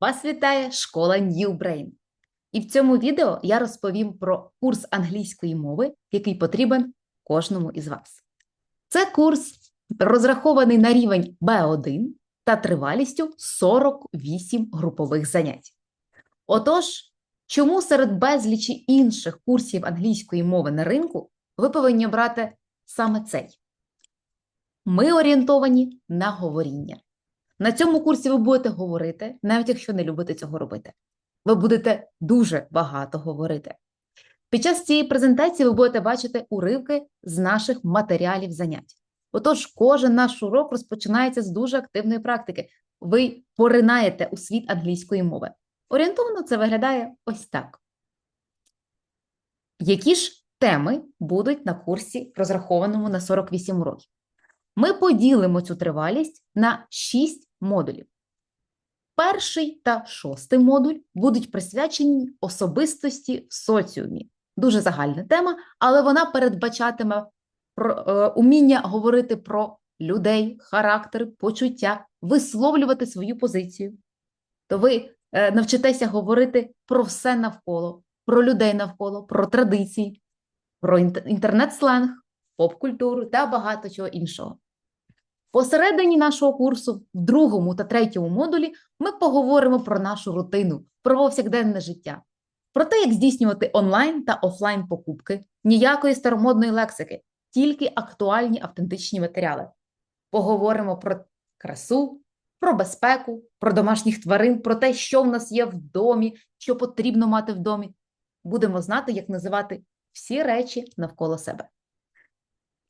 Вас вітає школа New Brain. І в цьому відео я розповім про курс англійської мови, який потрібен кожному із вас. Це курс розрахований на рівень B1 та тривалістю 48 групових занять. Отож, чому серед безлічі інших курсів англійської мови на ринку ви повинні брати саме цей? Ми орієнтовані на говоріння. На цьому курсі ви будете говорити, навіть якщо не любите цього робити. Ви будете дуже багато говорити. Під час цієї презентації ви будете бачити уривки з наших матеріалів занять. Отож, кожен наш урок розпочинається з дуже активної практики. Ви поринаєте у світ англійської мови. Орієнтовно це виглядає ось так. Які ж теми будуть на курсі, розрахованому на 48 років? Ми поділимо цю тривалість на 6 модулів. Перший та шостий модуль будуть присвячені особистості в соціумі. Дуже загальна тема, але вона передбачатиме про, е, уміння говорити про людей, характер, почуття, висловлювати свою позицію. То ви е, навчитеся говорити про все навколо, про людей навколо, про традиції, про інтернет-сленг, поп-культуру та багато чого іншого. Посередині нашого курсу, в другому та третьому модулі, ми поговоримо про нашу рутину, про повсякденне життя, про те, як здійснювати онлайн та офлайн покупки, ніякої старомодної лексики, тільки актуальні автентичні матеріали. Поговоримо про красу, про безпеку, про домашніх тварин, про те, що в нас є в домі, що потрібно мати в домі. Будемо знати, як називати всі речі навколо себе.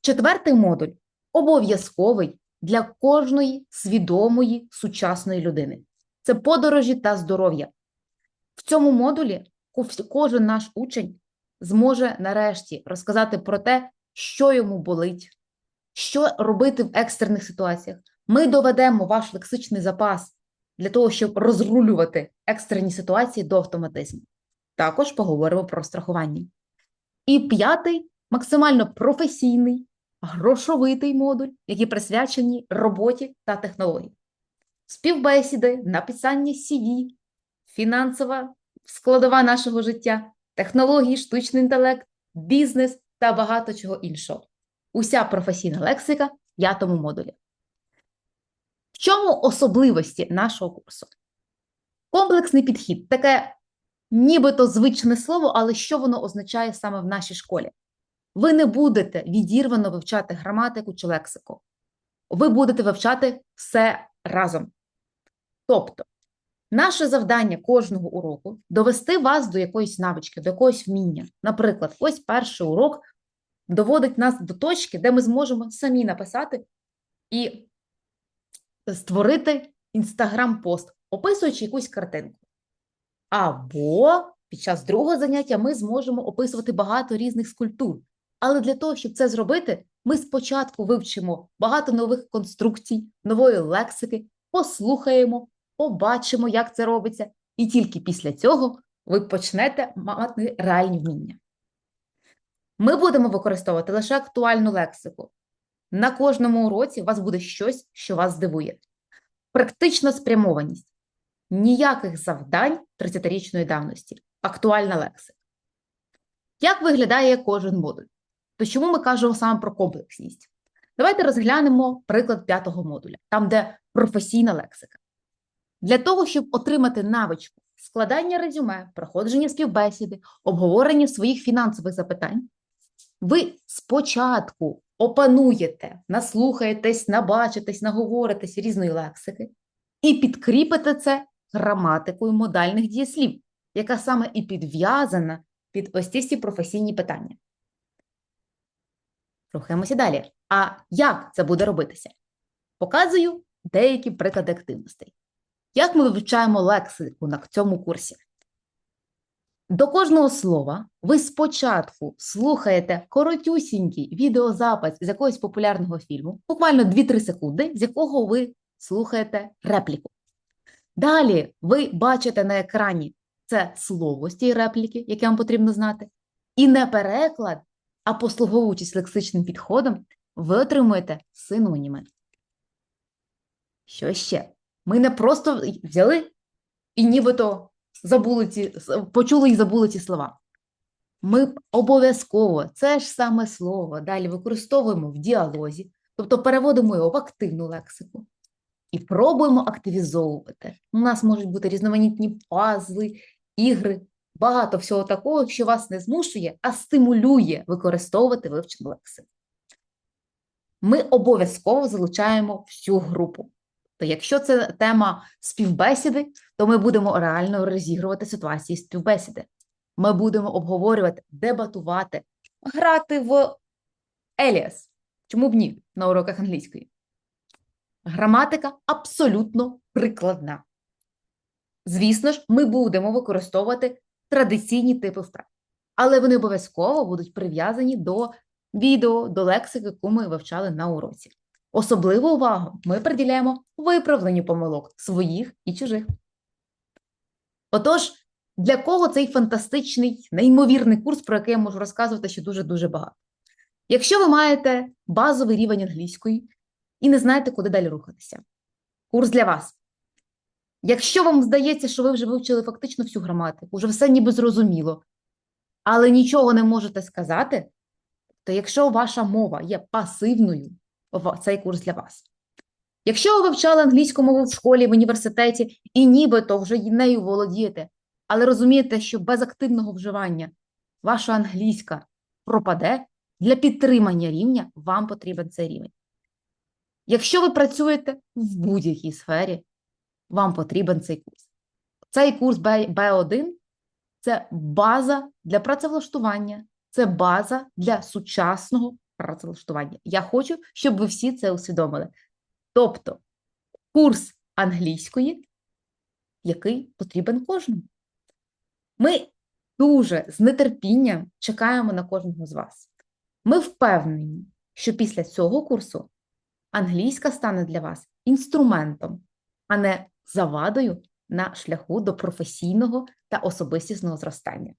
Четвертий модуль обов'язковий для кожної свідомої сучасної людини. Це подорожі та здоров'я. В цьому модулі кожен наш учень зможе нарешті розказати про те, що йому болить, що робити в екстрених ситуаціях. Ми доведемо ваш лексичний запас для того, щоб розрулювати екстрені ситуації до автоматизму. Також поговоримо про страхування. І п'ятий максимально професійний грошовитий модуль, які присвячені роботі та технології, співбесіди, написання CV, фінансова складова нашого життя, технології, штучний інтелект, бізнес та багато чого іншого. Уся професійна лексика в п'ятому модулі. В чому особливості нашого курсу? Комплексний підхід таке нібито звичне слово, але що воно означає саме в нашій школі? Ви не будете відірвано вивчати граматику чи лексику. Ви будете вивчати все разом. Тобто, наше завдання кожного уроку довести вас до якоїсь навички, до якогось вміння. Наприклад, ось перший урок доводить нас до точки, де ми зможемо самі написати і створити інстаграм-пост, описуючи якусь картинку. Або під час другого заняття ми зможемо описувати багато різних скульптур. Але для того, щоб це зробити, ми спочатку вивчимо багато нових конструкцій, нової лексики, послухаємо, побачимо, як це робиться, і тільки після цього ви почнете мати реальні вміння. Ми будемо використовувати лише актуальну лексику. На кожному уроці у вас буде щось, що вас здивує. Практична спрямованість. Ніяких завдань 30-річної давності. Актуальна лексика. Як виглядає кожен модуль? То чому ми кажемо саме про комплексність? Давайте розглянемо приклад п'ятого модуля, там, де професійна лексика. Для того, щоб отримати навичку складання резюме, проходження співбесіди, обговорення своїх фінансових запитань, ви спочатку опануєте, наслухаєтесь, набачитесь, наговоритесь різної лексики і підкріпите це граматикою модальних дієслів, яка саме і підв'язана під ось ці всі професійні питання. Рухаємося далі. А як це буде робитися? Показую деякі приклади активностей. Як ми вивчаємо лексику на цьому курсі? До кожного слова ви спочатку слухаєте коротюсінький відеозапис з якогось популярного фільму, буквально 2-3 секунди, з якого ви слухаєте репліку. Далі ви бачите на екрані це слово з цієї репліки, яке вам потрібно знати, і не переклад, а послуговуючись лексичним підходом, ви отримуєте синоніми. Що ще? Ми не просто взяли і нібито забули ці, почули і забули ці слова. Ми обов'язково це ж саме слово далі використовуємо в діалозі, тобто переводимо його в активну лексику і пробуємо активізовувати. У нас можуть бути різноманітні пазли, ігри, багато всього такого, що вас не змушує, а стимулює використовувати вивчену лексику. Ми обов'язково залучаємо всю групу. То якщо це тема співбесіди, то ми будемо реально розігрувати ситуації співбесіди. Ми будемо обговорювати, дебатувати, грати в Еліас. Чому б ні на уроках англійської? Граматика абсолютно прикладна. Звісно ж, ми будемо використовувати традиційні типи вправ, але вони обов'язково будуть прив'язані до відео, до лексики, яку ми вивчали на уроці. Особливу увагу ми приділяємо виправленню помилок своїх і чужих. Отож, для кого цей фантастичний, неймовірний курс, про який я можу розказувати ще дуже-дуже багато? Якщо ви маєте базовий рівень англійської і не знаєте, куди далі рухатися, курс для вас. Якщо вам здається, що ви вже вивчили фактично всю граматику, вже все ніби зрозуміло, але нічого не можете сказати, то якщо ваша мова є пасивною, цей курс для вас. Якщо ви вивчали англійську мову в школі, в університеті і нібито вже нею володієте, але розумієте, що без активного вживання ваша англійська пропаде, для підтримання рівня вам потрібен цей рівень. Якщо ви працюєте в будь-якій сфері, вам потрібен цей курс. Цей курс Б- B1 – це база для працевлаштування, це база для сучасного працевлаштування. Я хочу, щоб ви всі це усвідомили. Тобто курс англійської, який потрібен кожному. Ми дуже з нетерпінням чекаємо на кожного з вас. Ми впевнені, що після цього курсу англійська стане для вас інструментом, а не завадою на шляху до професійного та особистісного зростання.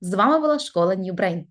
З вами була школа New Brain.